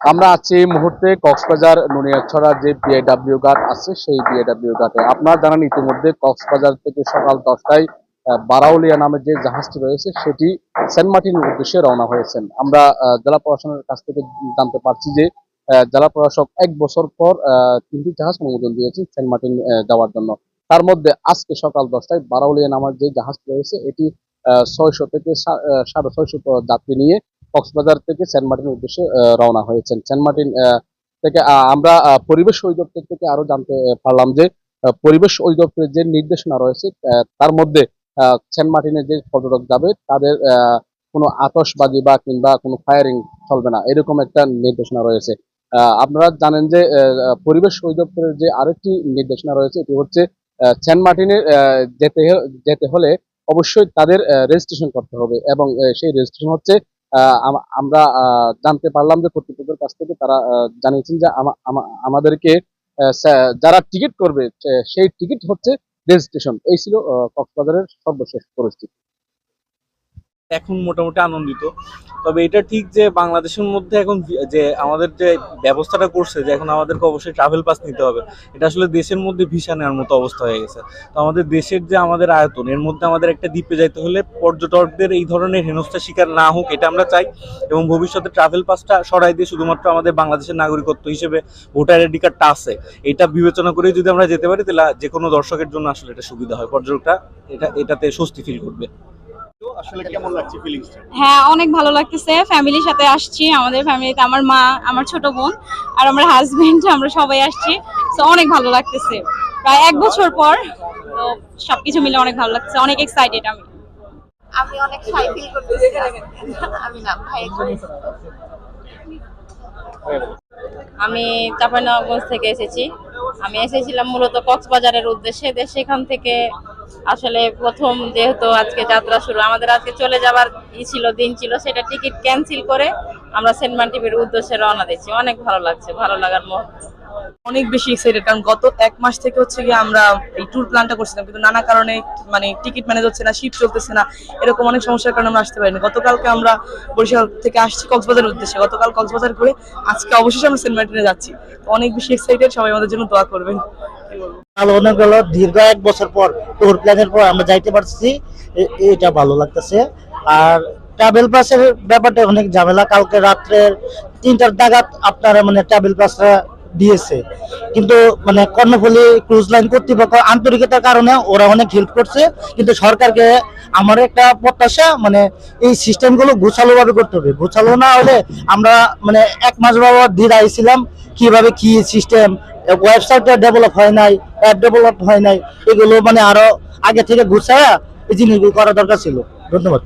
আমরা আছি এই মুহূর্তে কক্সবাজার নুনিয়াছড়া যে বিআইডাব্লিউ ঘাট আছে, সেই বিআইডাব্লিউ ঘাটে। আপনারা জানেন ইতিমধ্যে কক্সবাজার থেকে সকাল দশটায় বারাউলিয়া নামে যে জাহাজটি রয়েছে, সেটি সেন্ট মার্টিনের উদ্দেশ্যে রওনা হয়েছেন। আমরা জেলা প্রশাসনের কাছ থেকে জানতে পারছি যে জেলা প্রশাসক এক বছর পর তিনটি জাহাজ অনুমোদন দিয়েছেন সেন্ট মার্টিন যাওয়ার জন্য। তার মধ্যে আজকে সকাল দশটায় বারাউলিয়া নামার যে জাহাজটি রয়েছে, এটি ছয়শো থেকে সাড়ে ছয়শো যাত্রী নিয়ে কক্সবাজার থেকে সেন্ট মার্টিনের উদ্দেশ্যে রওনা হয়েছেন। সেন্ট মার্টিন থেকে আমরা পরিবেশ অধিদপ্তর থেকে আরও জানতে পারলাম যে পরিবেশ অধিদপ্তরের যে নির্দেশনা রয়েছে তার মধ্যে সেন্ট মার্টিনে যে পর্যটক যাবে, তাদের কোনো আতশবাজি বা কিংবা কোনো ফায়ারিং চলবে না, এরকম একটা নির্দেশনা রয়েছে। আপনারা জানেন যে পরিবেশ অধিদপ্তরের যে আরেকটি নির্দেশনা রয়েছে, এটি হচ্ছে সেন্ট মার্টিনে যেতে যেতে হলে অবশ্যই তাদের রেজিস্ট্রেশন করতে হবে এবং সেই রেজিস্ট্রেশন হচ্ছে আমরা জানতে পারলাম যে কর্তৃপক্ষের কাছ থেকে তারা জানিয়েছেন যে আমা- আমা- আমাদেরকে যারা টিকিট করবে সেই টিকিট হচ্ছে রেজিস্ট্রেশন এই ছিল কক্সবাজারের সর্বশেষ পরিস্থিতি। এখন মোটামুটি আনন্দিত। তবে এটা ঠিক যে বাংলাদেশের মধ্যে এখন যে আমাদের যে ব্যবস্থাটা করছে, যে এখন আমাদেরকে অবশ্যই ট্রাভেল পাস নিতে হবে, এটা আসলে দেশের মধ্যে ভিসা নেওয়ার মতো অবস্থা হয়ে গেছে। তো আমাদের দেশের যে আমাদের আয়তন, এর মধ্যে আমাদের একটা দ্বীপে যাইতে হলে পর্যটকদের এই ধরনের হেনস্থা শিকার না হোক, এটা আমরা চাই। এবং ভবিষ্যতে ট্রাভেল পাসটা সরাই দিয়ে শুধুমাত্র আমাদের বাংলাদেশের নাগরিকত্ব হিসেবে ভোটার আইডি কার্ডটা আছে, এটা বিবেচনা করে যদি আমরা যেতে পারি, তাহলে যে কোনো দর্শকের জন্য আসলে এটা সুবিধা হয়। পর্যটকরা এটা, এটাতে স্বস্তি ফিল করবে। আসলে কেমন লাগছে ফিলিংসটা হ্যাঁ অনেক ভালো লাগতেছে। ফ্যামিলির সাথে আসছি আমাদের ফ্যামিলিতে আমার মা আমার ছোট বোন আর আমার হাজবেন্ড আমরা সবাই আসছি। তো অনেক ভালো লাগতেছে। প্রায় এক বছর পর তো সবকিছু মিলে অনেক ভালো লাগছে অনেক এক্সাইটেড আমি। আমি অনেক শাই ফিল করতেছি। আমি না ভাই আমি চাঁপাইনবাবগঞ্জ থেকে এসেছি। আমি এসেছিলাম মূলত কক্সবাজারের উদ্দেশ্যে দেশ সেখান থেকে আসলে প্রথম যেহেতু আজকে যাত্রা শুরু, আমাদের আজকে চলে যাবার ই ছিল, দিন ছিল, সেটা টিকিট ক্যান্সেল করে আমরা সেন্ট মার্টিনের উদ্দেশ্যে রওনা দিচ্ছি অনেক ভালো লাগছে, ভালো লাগার মুহূর্ত। অনেক বেশি এক্সাইটেড কারণ গত এক মাস থেকে হচ্ছে গিয়ে আমরা এই ট্যুর প্ল্যানটা করছিলাম, কিন্তু নানা কারণে মানে টিকিট ম্যানেজ হচ্ছে না শিপ চলতেছে না, এরকম অনেক সমস্যার কারণে আমরা আসতে পারিনি। গতকালকে আমরা বরিশাল থেকে আসছি কক্সবাজারের উদ্দেশ্যে। গতকাল কক্সবাজার করে আজকে অবশেষে আমরা সেন্ট মার্টিনে যাচ্ছি। তো অনেক বেশি এক্সাইটেড সবাই আমাদের জন্য দোয়া করবেন। অনেক হলো দীর্ঘ এক বছর পর ট্যুর প্ল্যানের পর আমরা যাইতে পারছি এটা ভালো লাগতেছে। আর ট্রাভেল পাসের ব্যাপারটা অনেক ঝামেলা, কালকে রাত্রে তিনটার দাগাত আপনারা মানে ট্রাভেল পাসটা দিয়েছে। কিন্তু মানে কর্ণফুলী ক্রুজ লাইন কর্তৃপক্ষ আন্তরিকতার কারণে ওরা অনেক হেল্প করছে। কিন্তু সরকারকে আমার একটা প্রত্যাশা মানে এই সিস্টেমগুলো গোছালো ভাবে করতে হবে। গোছালো না হলে আমরা মানে এক মাস বাবা ধীরে আইছিলাম, কীভাবে কি সিস্টেম ওয়েবসাইটটা ডেভেলপ হয় নাই অ্যাপ ডেভেলপ হয় নাই, এগুলো মানে আরও আগে থেকে গুছায়া এই জিনিসগুলো করা দরকার ছিল। ধন্যবাদ।